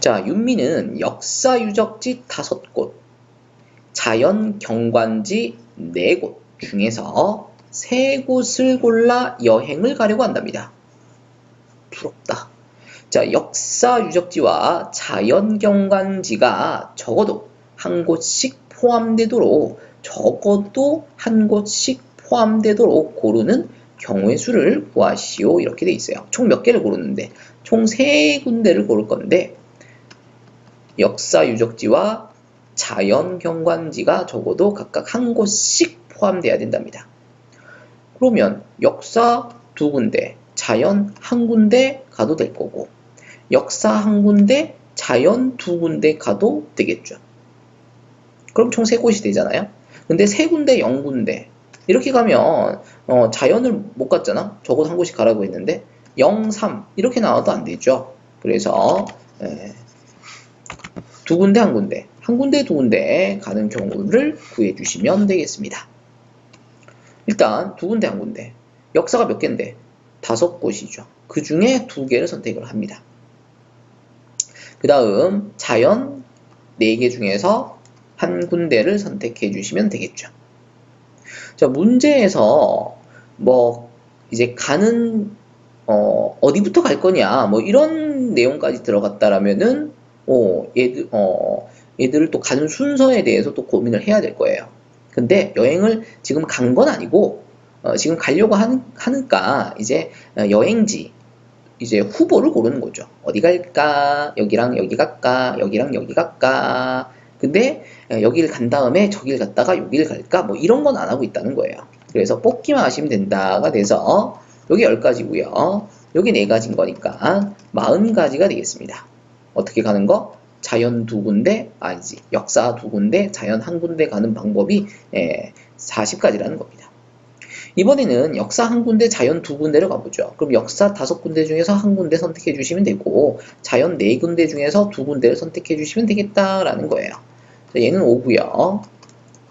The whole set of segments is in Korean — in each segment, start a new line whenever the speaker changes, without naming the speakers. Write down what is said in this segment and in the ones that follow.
자, 윤미는 역사 유적지 다섯 곳, 자연 경관지 네 곳 중에서 세 곳을 골라 여행을 가려고 한답니다. 부럽다. 자, 역사 유적지와 자연 경관지가 적어도 한 곳씩 포함되도록 적어도 한 곳씩 포함되도록 고르는 경우의 수를 구하시오. 이렇게 돼 있어요. 총 몇 개를 고르는데 총 세 군데를 고를 건데 역사 유적지와 자연 경관지가 적어도 각각 한 곳씩 포함돼야 된답니다. 그러면 역사 두 군데, 자연 한 군데 가도 될 거고 역사 한 군데, 자연 두 군데 가도 되겠죠. 그럼 총 세 곳이 되잖아요. 근데 세 군데, 영 군데 이렇게 가면 어, 자연을 못 갔잖아. 적어도 한 곳씩 가라고 했는데 0, 3 이렇게 나와도 안 되죠. 그래서 에, 두 군데 한 군데, 한 군데 두 군데 가는 경우를 구해 주시면 되겠습니다. 일단 두 군데 한 군데. 역사가 몇 개인데? 다섯 곳이죠. 그 중에 두 개를 선택을 합니다. 그 다음 자연 네 개 중에서 한 군데를 선택해 주시면 되겠죠. 자, 문제에서 뭐 이제 가는 어, 어디부터 갈 거냐 뭐 이런 내용까지 들어갔다라면은 어, 얘들 어, 얘들을 또 가는 순서에 대해서 또 고민을 해야 될 거예요. 근데 여행을 지금 간 건 아니고 어, 지금 가려고 하는, 하니까 이제 어, 여행지 이제 후보를 고르는 거죠. 어디 갈까? 여기랑 여기 갈까? 여기랑 여기 갈까? 근데 어, 여기를 간 다음에 저길 갔다가 여기를 갈까? 뭐 이런 건 안 하고 있다는 거예요. 그래서 뽑기만 하시면 된다가 돼서 여기 10가지고요. 여기 4가지인 거니까 40가지가 되겠습니다. 어떻게 가는 거? 자연 두 군데, 아니지, 역사 두 군데, 자연 한 군데 가는 방법이 40가지라는 겁니다. 이번에는 역사 한 군데, 자연 두 군데를 가보죠. 그럼 역사 다섯 군데 중에서 한 군데 선택해 주시면 되고, 자연 네 군데 중에서 두 군데를 선택해 주시면 되겠다라는 거예요. 자, 얘는 5고요.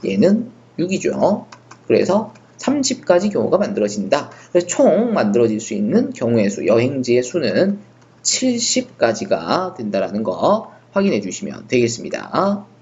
얘는 6이죠. 그래서 30가지 경우가 만들어진다. 그래서 총 만들어질 수 있는 경우의 수, 여행지의 수는 70가지가 된다라는 거 확인해 주시면 되겠습니다.